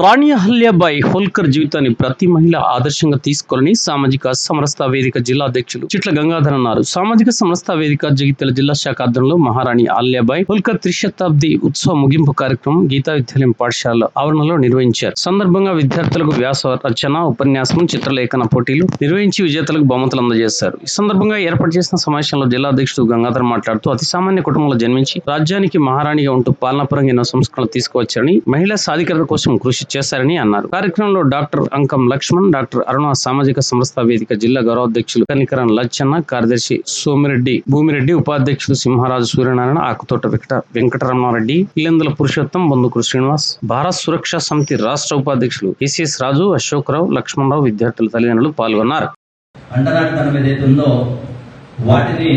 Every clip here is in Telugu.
రాణి అహల్యాబాయి హోల్కర్ జీవితాన్ని ప్రతి మహిళ ఆదర్శంగా తీసుకోవాలని సామాజిక సమరస్త వేదిక జిల్లా అధ్యక్షులు చిట్ల గంగాధర్ అన్నారు. సామాజిక సమరస్త వేదిక జగిత్యాల జిల్లా శాఖ ఆధ్వర్యంలో మహారాణి అహల్యాబాయి హోల్కర్ త్రిశతాబ్ది ఉత్సవ ముగింపు కార్యక్రమం గీతా విద్యాలయం పాఠశాల ఆవరణలో నిర్వహించారు. సందర్భంగా విద్యార్థులకు వ్యాస రచన ఉపన్యాసం చిత్రలేఖన పోటీలు నిర్వహించి విజేతలకు బహుమతులు అందజేశారు. ఈ సందర్భంగా ఏర్పాటు చేసిన సమావేశంలో జిల్లా అధ్యక్షుడు గంగాధర్ మాట్లాడుతూ అతి సామాన్య కుటుంబంలో జన్మించి రాజ్యానికి మహారాణిగా ఉంటూ పాలనాపరంగా ఎన్నో సంస్కరణలు తీసుకువచ్చారని మహిళా సాధికారత కోసం కృషి చేశారని అన్నారు. కార్యక్రమంలో డాక్టర్ అంకం లక్ష్మణ్ డాక్టర్ అరుణ సామాజిక సంస్థ వేదిక జిల్లా గౌరవాధ్యక్షులు కనికరన్ లచ్చన్న కార్యదర్శి సోమిరెడ్డి భూమిరెడ్డి ఉపాధ్యక్షులు సింహరాజు సూర్యనారాయణ ఆకుతోట వెంకట వెంకటరమారెడ్డి ఇల్లందుల పురుషోత్తం బంధుకులు శ్రీనివాస్ భారత్ సురక్షా సమితి రాష్ట్ర ఉపాధ్యక్షులు కేసీఎస్ రాజు అశోక్రావు లక్ష్మణరావు విద్యార్థుల తల్లిదండ్రులు పాల్గొన్నారు. అంటరానితనం ఏదైతే ఉందో వాటిని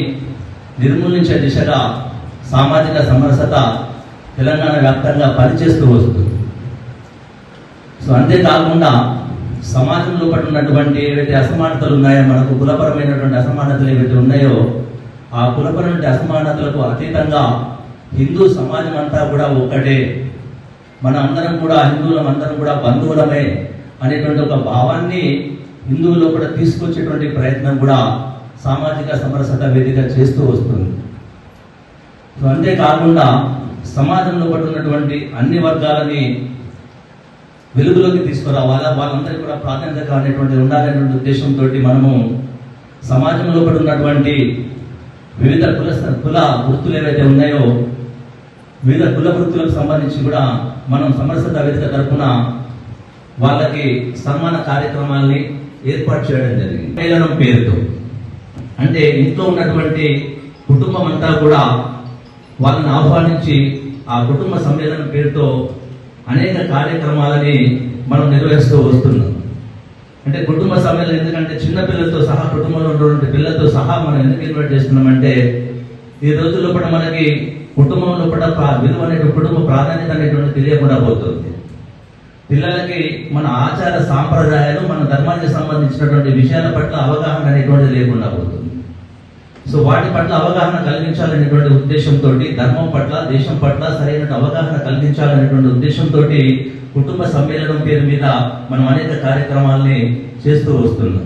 నిర్మూలించే దిశగా సామాజిక సమరసత తెలంగాణ వ్యాప్తంగా పనిచేస్తూ వస్తుంది. సో అంతేకాకుండా సమాజంలో పడి ఉన్నటువంటి ఏవైతే అసమానతలు ఉన్నాయో మనకు కులపరమైనటువంటి అసమానతలు ఏవైతే ఉన్నాయో ఆ కులపరమైన అసమానతలకు అతీతంగా హిందూ సమాజం అంతా కూడా ఒక్కటే. మన అందరం కూడా హిందువులం అందరం కూడా బంధువులమే అనేటువంటి ఒక భావాన్ని హిందువుల్లో కూడా తీసుకొచ్చేటువంటి ప్రయత్నం కూడా సామాజిక సమరసత వేదిక చేస్తూ వస్తుంది. సో అంతేకాకుండా సమాజంలో పడి ఉన్నటువంటి అన్ని వర్గాలని వెలుగులోకి తీసుకురావాలా? వాళ్ళందరికీ కూడా ప్రాధాన్యత అనేటువంటి ఉండాలనేటువంటి ఉద్దేశంతో మనము సమాజంలో పడి ఉన్నటువంటి వివిధ కుల కుల వృత్తులు ఏవైతే ఉన్నాయో వివిధ కుల వృత్తులకు సంబంధించి కూడా మనం సమరసత వేదిక తరఫున వాళ్ళకి సన్మాన కార్యక్రమాల్ని ఏర్పాటు చేయడం జరిగింది. మేళనం పేరుతో. అంటే ఇంట్లో ఉన్నటువంటి కుటుంబం అంతా కూడా వాళ్ళని ఆహ్వానించి ఆ కుటుంబ సమ్మేళనం పేరుతో అనేక కార్యక్రమాలని మనం నిర్వహిస్తూ వస్తున్నాం. అంటే కుటుంబ సభ్యులు ఎందుకంటే చిన్న పిల్లలతో సహా కుటుంబంలో ఉన్నటువంటి పిల్లలతో సహా మనం ఎందుకు ఇన్వైట్ చేస్తున్నామంటే ఈ రోజుల్లో కూడా మనకి కుటుంబంలో కూడా విలువ అనేటువంటి కుటుంబ ప్రాధాన్యత అనేటువంటి తెలియకుండా పోతుంది. పిల్లలకి మన ఆచార సాంప్రదాయాలు మన ధర్మానికి సంబంధించినటువంటి విషయాల పట్ల అవగాహన అనేటువంటిది లేకుండా పోతుంది. సో వాటి పట్ల అవగాహన కలిగించాలనేటువంటి ఉద్దేశంతో ధర్మం పట్ల దేశం పట్ల సరైన అవగాహన కలిగించాలనేటువంటి ఉద్దేశంతో కుటుంబ సమ్మేళనం పేరు మీద మనం అనేక కార్యక్రమాల్ని చేస్తూ వస్తున్నాం.